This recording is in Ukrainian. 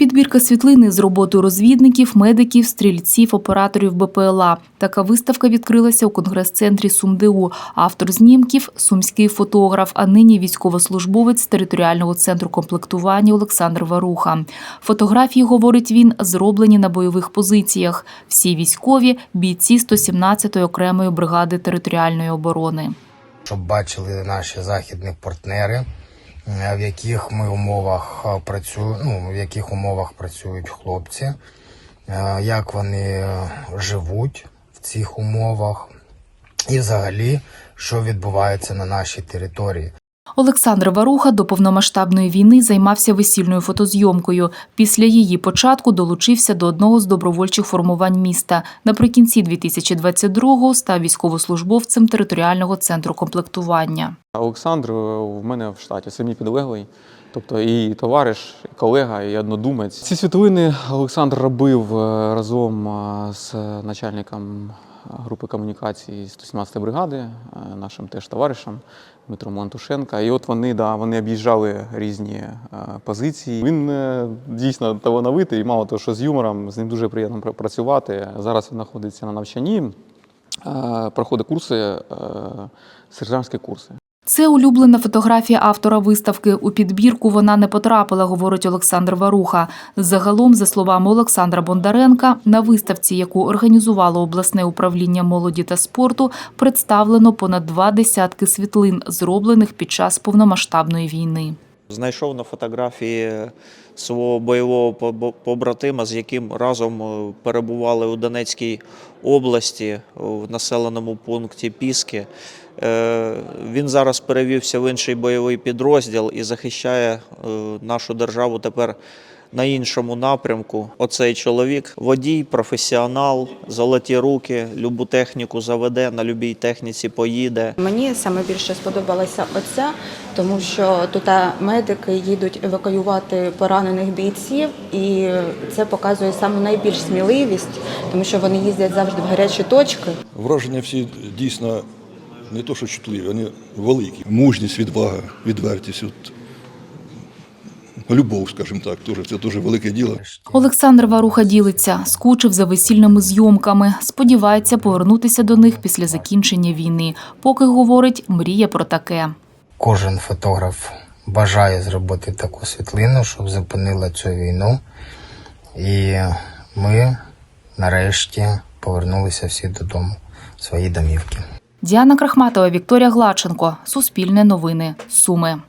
Підбірка світлини з роботою розвідників, медиків, стрільців, операторів БПЛА. Така виставка відкрилася у конгрес-центрі СумДУ. Автор знімків – сумський фотограф, а нині військовослужбовець територіального центру комплектування Олександр Варуха. Фотографії, говорить він, зроблені на бойових позиціях. Всі військові – бійці 117-ї окремої бригади територіальної оборони. щоб бачили наші західні партнери, в яких ми умовах працюємо, ну, в яких умовах працюють хлопці, е, як вони е, живуть в цих умовах, і взагалі, що відбувається на нашій території. Олександр Варуха до повномасштабної війни займався весільною фотозйомкою. Після її початку долучився до одного з добровольчих формувань міста. Наприкінці 2022-го став військовослужбовцем територіального центру комплектування. Олександр е, в мене в штаті, мій підлеглий, тобто і товариш, і колега, і однодумець. Ці світлини Олександр робив е, разом е, з начальником групи комунікації 117 бригади, е, нашим теж товаришем Дмитром Антушенка. І от вони, да, вони об'їжджали різні е, позиції. Він е, дійсно талановитий, і мало того, що з юмором, з ним дуже приємно працювати. Зараз він знаходиться на навчанні, проходить курси, сержантські курси. Це улюблена фотографія автора виставки. У підбірку вона не потрапила, говорить Олександр Варуха. Загалом, за словами Олександра Бондаренка, на виставці, яку організувало обласне управління молоді та спорту, представлено понад два десятки світлин, зроблених під час повномасштабної війни. Знайшов на фотографії свого бойового побратима, з яким разом е, перебували у Донецькій області в населеному пункті Піски. Е, Він зараз перевівся в інший бойовий підрозділ і захищає е, нашу державу тепер на іншому напрямку. Оцей чоловік водій, професіонал, золоті руки, любу техніку заведе, на любій техніці поїде. Мені саме більше сподобалася оця, тому що тут медики їдуть евакуювати поранених бійців, і це показує саме найбільш сміливість, тому що вони їздять завжди в гарячі точки. Враження всі дійсно не то, що чутливі, вони великі. Мужність, відвага, відвертість, от, любов, скажімо так, теж, це дуже велике діло. Олександр Варуха ділиться, скучив за весільними зйомками. Сподівається повернутися до них після закінчення війни. Поки говорить, мріє про таке. Кожен фотограф бажає зробити таку світлину, щоб зупинила цю війну. І ми нарешті повернулися всі додому, в свої домівки. Діана Крахматова, Вікторія Глаченко. Суспільне новини. Суми.